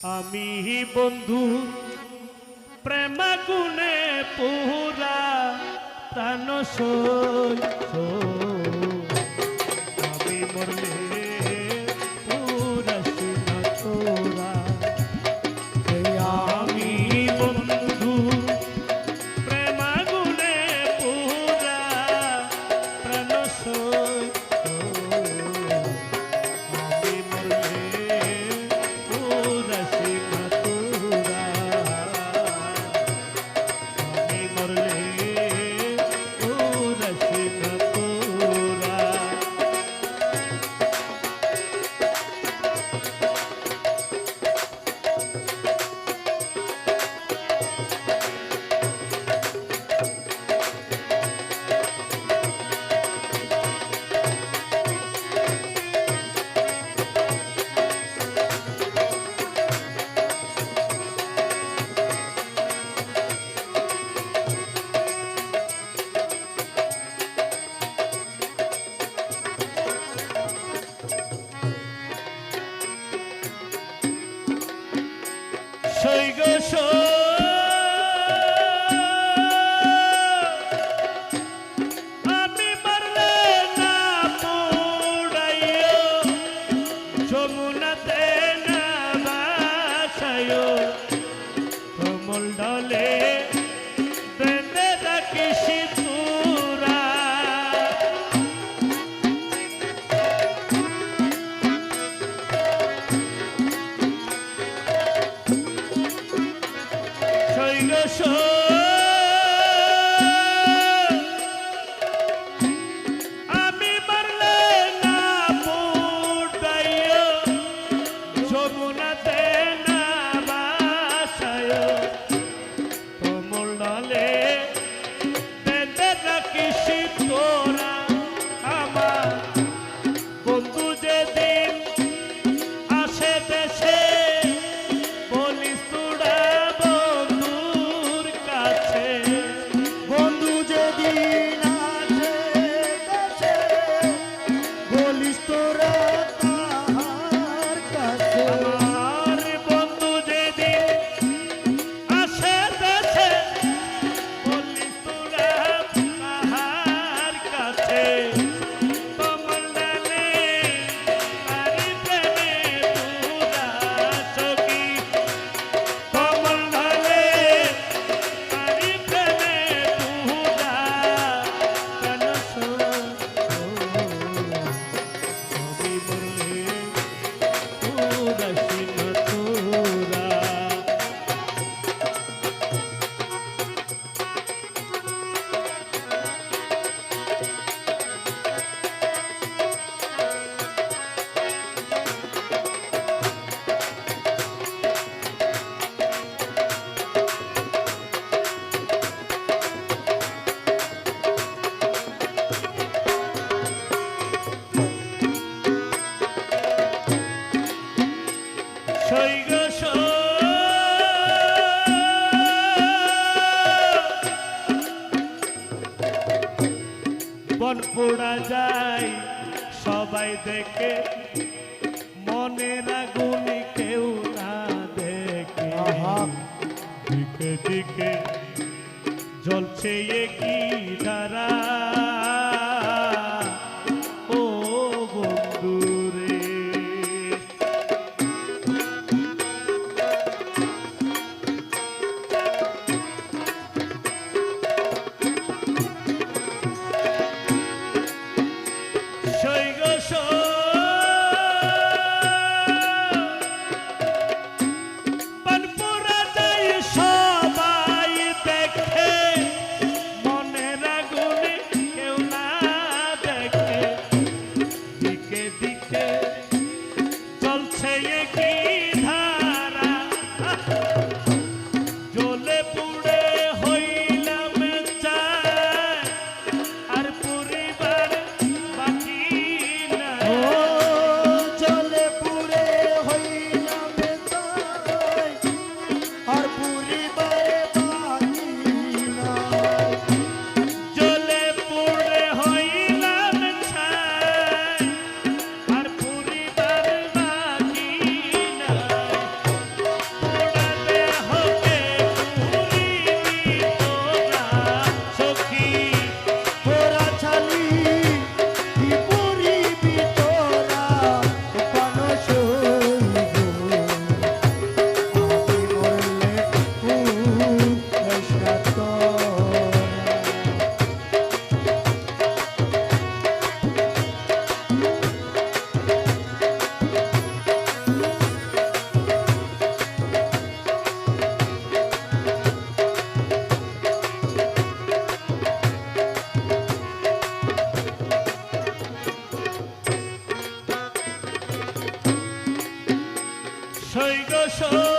আমি বন্ধু প্রেমাগুণে পুরা প্রাণ সই আমি মরলে সৈগ সৈ দেশ পোড়া যাই সবাই দেখে। মনে আগুনি কেউ না দেখে। দিকে দিকে জ্বলছে কি ধারা। y que সৈগ সৈ